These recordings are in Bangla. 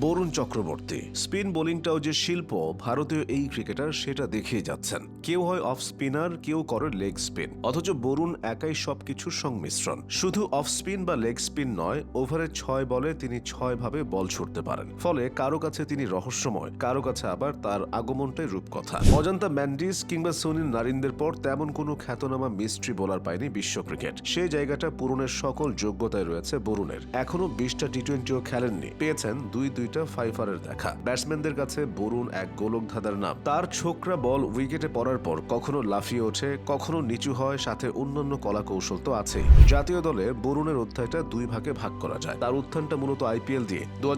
বরুণ চক্রবর্তী। স্পিন বোলিংটাও যে শিল্প, ভারতীয় এই ক্রিকেটার সেটা দেখিয়ে যাচ্ছেন। কেউ হয় অফ স্পিনার, কেউ করে লেগ স্পিন। অথচ বরুণ একাই সবকিছুর সংমিশ্রণ। শুধু অফ স্পিন বা লেগ স্পিন নয়, ওভারে ছয় বলে তিনি ছয় ভাবে বল ছুটতে পারেন। ফলে কারও কাছে তিনি রহস্যময়, কারও কাছে আবার তার আগমনটাই রূপকথা। অজন্তা ম্যান্ডিস কিংবা সুনীল নারিনদের পর তেমন কোনো খ্যাতনামা মিস্ট্রি বোলার পায়নি বিশ্ব ক্রিকেট। সেই জায়গাটা পূরণের সকল যোগ্যতায় রয়েছে বরুণের। এখনও বিশটা টি টোয়েন্টিও খেলেননি। পেয়েছেন দুই দুই দুইটা ফাইফারের দেখা। ব্যাটসম্যানদের কাছে বরুণ এক গোলক ধাঁধার নাম। তার ছোকরা বল উইকেটে পড়ার পর কখনো লাফিয়ে ওঠে, কখনো নিচু হয়, সাথে অন্যান্য কলা কৌশল তো আছেই। জাতীয় দলে বরুণের অধ্যায়টা দুই ভাগে ভাগ করা যায়। তার উত্থানটা মূলত আইপিএল দিয়ে। দু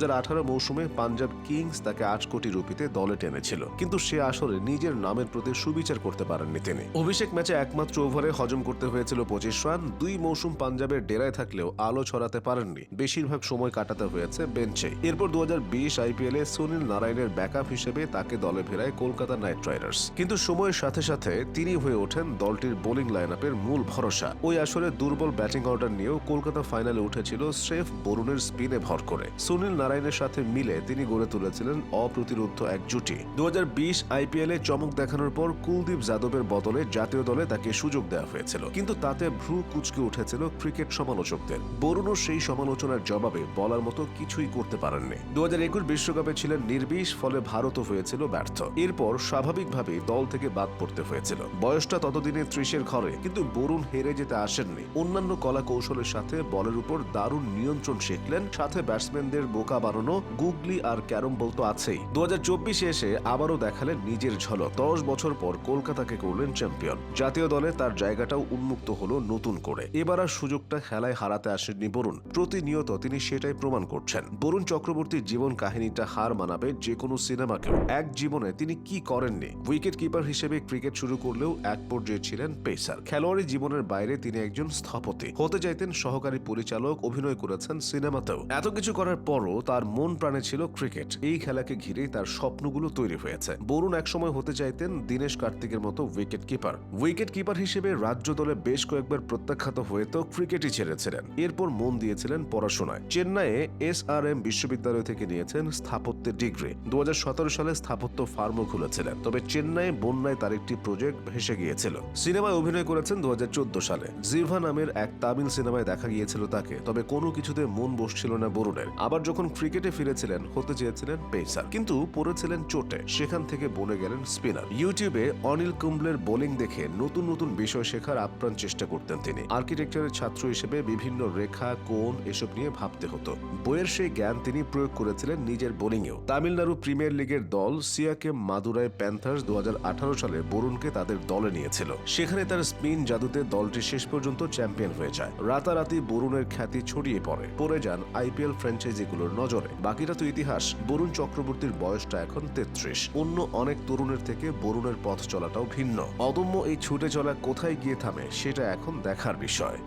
মৌসুমে পাঞ্জাব কিংস তাকে আট কোটি রুপিতে দলে টেনেছিল। কিন্তু সে আসলে নিজের নামের প্রতি সুবিচার করতে পারেননি তিনি। অভিষেক ম্যাচে একমাত্র ওভারে হজম করতে হয়েছিল পঁচিশ রান। দুই মৌসুম পাঞ্জাবের ডেরায় থাকলেও আলো ছড়াতে পারেননি। বেশিরভাগ সময় কাটাতে হয়েছে বেঞ্চে। এরপর দু হাজার আইপিএল সুনীল নারায়ণের ব্যাকআপ হিসেবে তাকে দলে ফেরায় কলকাতা নাইট রাইডার্স। কিন্তু সময়ের সাথে সাথে তিনি হয়ে ওঠেন দলটির বোলিং লাইন মূল ভরসা। ওই আসরে দুর্বল ব্যাটিং অর্ডার নিয়েও কলকাতা ফাইনালে উঠেছিল স্রেফ বরুণের স্পিনে ভর করে। সুনীল নারায়ণের সাথে মিলে তিনি গড়ে তুলেছিলেন অপ্রতিরোধ এক জুটি। দু আইপিএল চমক দেখানোর পর কুলদীপ যাদবের বদলে জাতীয় দলে তাকে সুযোগ দেওয়া হয়েছিল। কিন্তু তাতে ভ্রু কুচকে উঠেছিল ক্রিকেট সমালোচকদের। বরুণও সেই সমালোচনার জবাবে বলার মতো কিছুই করতে পারেননি। দু হাজার একুশ বিশ্বকাপে ছিলেন নির্বিষ ফলে ভারতও হয়েছিল ব্যর্থ। এরপর স্বাভাবিকভাবে দল থেকে বাদ পড়তে হয়েছিল। বয়সটা ততদিনে ত্রিশের ঘরে, কিন্তু বরুণ হেরে যেতে আসেননি। অন্যান্য কলা কৌশলের সাথে বলের উপর দারুণ নিয়ন্ত্রণ শিখলেন। সাথে ব্যাটসম্যানদের বোকা বানানো গুগলি আর ক্যারম বল তো আছেই। দু হাজার চব্বিশে এসে আবারও দেখালেন নিজের ঝলক। দশ বছর পর কলকাতাকে করলেন চ্যাম্পিয়ন। জাতীয় দলে তার জায়গাটাও উন্মুক্ত হলো নতুন করে। এবার আর সুযোগটা খেলায় হারাতে আসেননি বরুণ। প্রতিনিয়ত তিনি সেটাই প্রমাণ করছেন। বরুণ চক্রবর্তীর জীবন কাহিনীটা হার মানাবে যে কোনো সিনেমাকেও। এক জীবনে তিনি কি করেননি? উইকেট কিপার হিসেবে ক্রিকেট শুরু করলেও এক পর্যায়ে ছিলেন পেসার। খেলোয়াড়ি জীবনের বাইরে তিনি একজন স্থপতি। হতে চাইতেন সহকারী পরিচালক, অভিনয় করেছেন সিনেমাতেও। এত কিছু করার পরও তার মন প্রাণে ছিল ক্রিকেট। এই খেলাকে ঘিরে তার স্বপ্নগুলো তৈরি হয়েছে। বরুণ একসময় হতে চাইতেন দীনেশ কার্তিকের মতো উইকেট কিপার উইকেট কিপার হিসেবে রাজ্য দলে বেশ কয়েকবার প্রত্যাখ্যাত হয়ে তো ক্রিকেটই ছেড়েছিলেন। এরপর মন দিয়েছিলেন পড়াশোনায়। চেন্নাইয়ে এস আর এম বিশ্ববিদ্যালয় থেকে নিয়েছেন স্থাপত্যের ডিগ্রি। দু হাজার সতেরো সালে স্থাপত্য ফার্মও খুলেছিলেন, তবে চেন্নাই বন্যায় তার একটি প্রজেক্ট ভেসে গিয়েছিল। সিনেমায় অভিনয় করেছেন দু সালে। জিভা নামের এক তামিল সিনেমায় দেখা গিয়েছিল তাকে, তবে কোনো কিছুতে মন বসছিল না বরুণের। আবার যখন ক্রিকেটে ফিরেছিলেন, হতে চেয়েছিলেন পেসার। কিন্তু পড়েছিলেন চোটে, সেখান থেকে বনে গেলেন স্পিনার। ইউটিউবে অনিল কুম্বলের বোলিং দেখে নতুন নতুন বিষয় শেখার আপ্রাণ চেষ্টা করতেন তিনি। আর্কিটেকচারের ছাত্র হিসেবে বিভিন্ন রেখা, কোণ এসব নিয়ে ভাবতে হতো। বইয়ের সেই জ্ঞান তিনি প্রয়োগ করেছিলেন নিজের বোলিংয়েও। তামিলনাড়ু প্রিমিয়ার লিগের দল সিয়াকে মাদুরাই প্যান্থার্স দুহাজার আঠারো সালে বরুণকে তাদের দলে নিয়েছিল। সেখানে তার স্পিন জাদুতে দলটি শেষ পর্যন্ত চ্যাম্পিয়ন হয়ে যায়। রাতারাতি বরুণের খ্যাতি ছড়িয়ে পড়ে। পড়ে যান আইপিএল ফ্র্যাঞ্চাইজিগুলোর নজরে। বাকিটা তো ইতিহাস, বরুণ চক্রবর্তীর বয়সটা এখন তেত্রিশ। অন্য অনেক তরুণের থেকে বরুণের পথ চলাটাও ভিন্ন। অদম্য এই ছুটে চলা কোথায় গিয়ে থামে, সেটা এখন দেখার বিষয়।